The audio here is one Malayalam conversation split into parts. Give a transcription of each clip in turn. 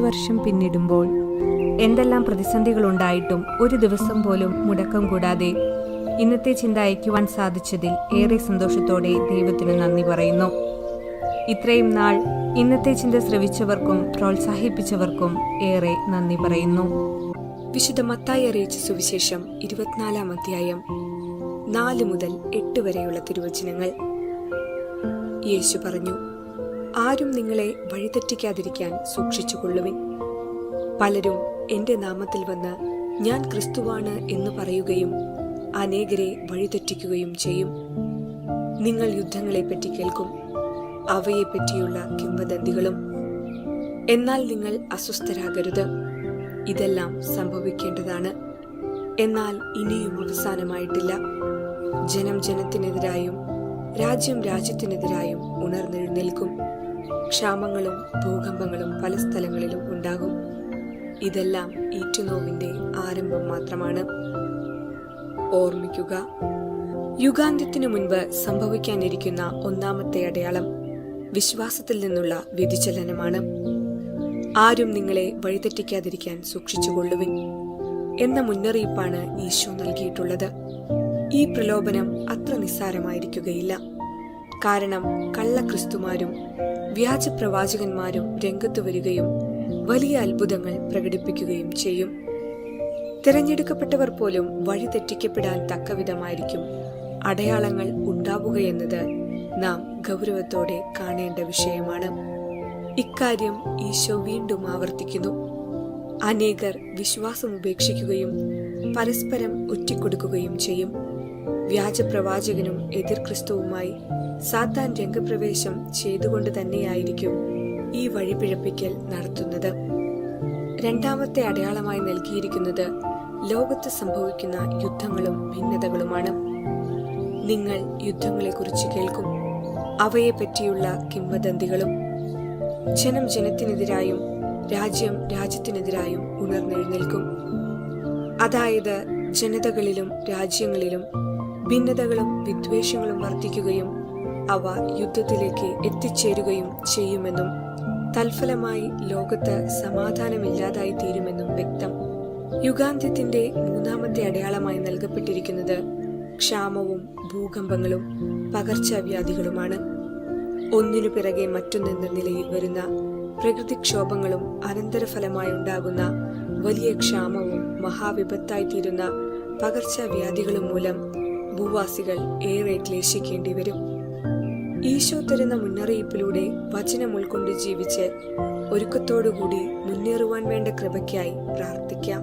വർഷം പിന്നിടുമ്പോൾ എന്തെല്ലാം പ്രതിസന്ധികൾ ഉണ്ടായിട്ടും ഒരു ദിവസം പോലും മുടക്കം കൂടാതെ ഇന്നത്തെ ചിന്ത അയക്കുവാൻ സാധിച്ചതിൽ ഏറെ സന്തോഷത്തോടെ ദൈവത്തിന് നന്ദി പറയുന്നു. ഇത്രയും നാൾ ഇന്നത്തെ ചിന്ത ശ്രവിച്ചവർക്കും പ്രോത്സാഹിപ്പിച്ചവർക്കും ഏറെ നന്ദി പറയുന്നു. വിശുദ്ധ മത്തായി അറിയിച്ച സുവിശേഷം ഇരുപത്തിനാലാം അധ്യായം നാല് മുതൽ എട്ട് വരെയുള്ള തിരുവചനങ്ങൾ. യേശു പറഞ്ഞു ആരും നിങ്ങളെ വഴിതെറ്റിക്കാതിരിക്കാൻ സൂക്ഷിച്ചുകൊള്ളുവിൻ. പലരും എന്റെ നാമത്തിൽ വന്ന് ഞാൻ ക്രിസ്തുവാണ് എന്ന് പറയുകയും അനേകരെ വഴിതെറ്റിക്കുകയും ചെയ്യും. നിങ്ങൾ യുദ്ധങ്ങളെപ്പറ്റി കേൾക്കും അവയെപ്പറ്റിയുള്ള കിംവദന്തികളും. എന്നാൽ നിങ്ങൾ അസ്വസ്ഥരാകരുത്. ഇതെല്ലാം സംഭവിക്കേണ്ടതാണ്. എന്നാൽ ഇനിയും അവസാനമായിട്ടില്ല. ജനം ജനത്തിനെതിരായും രാജ്യം രാജ്യത്തിനെതിരായും ഉണർന്നെഴുന്നേൽക്കും. ക്ഷാമങ്ങളും ഭൂകമ്പങ്ങളും പല സ്ഥലങ്ങളിലും ഉണ്ടാകും. ഇതെല്ലാം ഈറ്റുനോവിന്റെ ആരംഭം മാത്രമാണ്. ഓർമ്മിക്കുക യുഗാന്ത്യത്തിനു മുൻപ് സംഭവിക്കാനിരിക്കുന്ന ഒന്നാമത്തെ അടയാളം വിശ്വാസത്തിൽ നിന്നുള്ള വ്യതിചലനമാണ്. ആരും നിങ്ങളെ വഴിതെറ്റിക്കാതിരിക്കാൻ സൂക്ഷിച്ചുകൊള്ളുവിൻ എന്ന മുന്നറിയിപ്പാണ് ഈശോ നൽകിയിട്ടുള്ളത്. ഈ പ്രലോഭനം അത്ര നിസ്സാരമായിരിക്കുകയില്ല. കാരണം കള്ളക്രിസ്തുമാരും വ്യാജ പ്രവാചകന്മാരും രംഗത്തു വരികയും വലിയ അത്ഭുതങ്ങൾ പ്രകടിപ്പിക്കുകയും ചെയ്യും. തിരഞ്ഞെടുക്കപ്പെട്ടവർ പോലും വഴി തെറ്റിക്കപ്പെടാൻ തക്കവിധമായിരിക്കും അടയാളങ്ങൾ ഉണ്ടാവുകയെന്നത് നാം ഗൗരവത്തോടെ കാണേണ്ട വിഷയമാണ്. ഇക്കാര്യം ഈശോ വീണ്ടും ആവർത്തിക്കുന്നു. അനേകർ വിശ്വാസം ഉപേക്ഷിക്കുകയും പരസ്പരം ഒറ്റിക്കൊടുക്കുകയും ചെയ്യും. വ്യാജപ്രവാചകനും എതിർ ക്രിസ്തുവുമായി സാത്താൻ രംഗപ്രവേശം ചെയ്തുകൊണ്ട് തന്നെയായിരിക്കും ഈ വഴിപിഴപ്പിക്കൽ നടത്തുന്നത്. രണ്ടാമത്തെ അടയാളമായി നൽകിയിരിക്കുന്നത് ലോകത്ത് സംഭവിക്കുന്ന യുദ്ധങ്ങളും ഭിന്നതകളുമാണ്. നിങ്ങൾ യുദ്ധങ്ങളെക്കുറിച്ച് കേൾക്കും. അവയെ പറ്റിയുള്ള കിംവദന്തികളും ജനം ജനത്തിനെതിരായും രാജ്യം രാജ്യത്തിനെതിരായും ഉണർന്നെഴുന്നേൽക്കും. അതായത് ജനതകളിലും രാജ്യങ്ങളിലും ഭിന്നതകളും വിദ്വേഷങ്ങളും വർദ്ധിക്കുകയും അവ യുദ്ധത്തിലേക്ക് എത്തിച്ചേരുകയും ചെയ്യുമെന്നും തൽഫലമായി ലോകത്ത് സമാധാനമില്ലാതായി തീരുമെന്നും വ്യക്തം. യുഗാന്ത്യത്തിന്റെ മൂന്നാമത്തെ അടയാളമായി നൽകപ്പെട്ടിരിക്കുന്നത് ക്ഷാമവും ഭൂകമ്പങ്ങളും പകർച്ചവ്യാധികളുമാണ്. ഒന്നിനു പിറകെ മറ്റൊന്നെന്ന നിലയിൽ വരുന്ന പ്രകൃതിക്ഷോഭങ്ങളും അനന്തരഫലമായി ഉണ്ടാകുന്ന വലിയ ക്ഷാമവും മഹാവിപത്തായി തീരുന്ന പകർച്ചവ്യാധികളും മൂലം ഭൂവാസികൾ ഏറെ ക്ലേശിക്കേണ്ടി വരും. ഈശോ തരുന്ന മുന്നറിയിപ്പിലൂടെ വചനം ഉൾക്കൊണ്ട് ജീവിച്ച് ഒരുക്കത്തോടുകൂടി മുന്നേറുവാൻ വേണ്ട കൃപയ്ക്കായി പ്രാർത്ഥിക്കാം.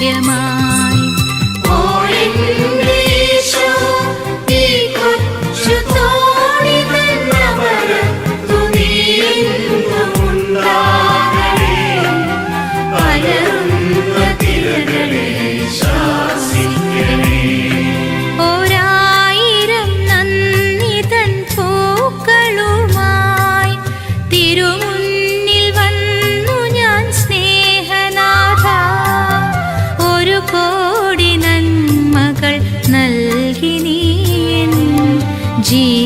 爹妈 നന്മകൾ നൽകി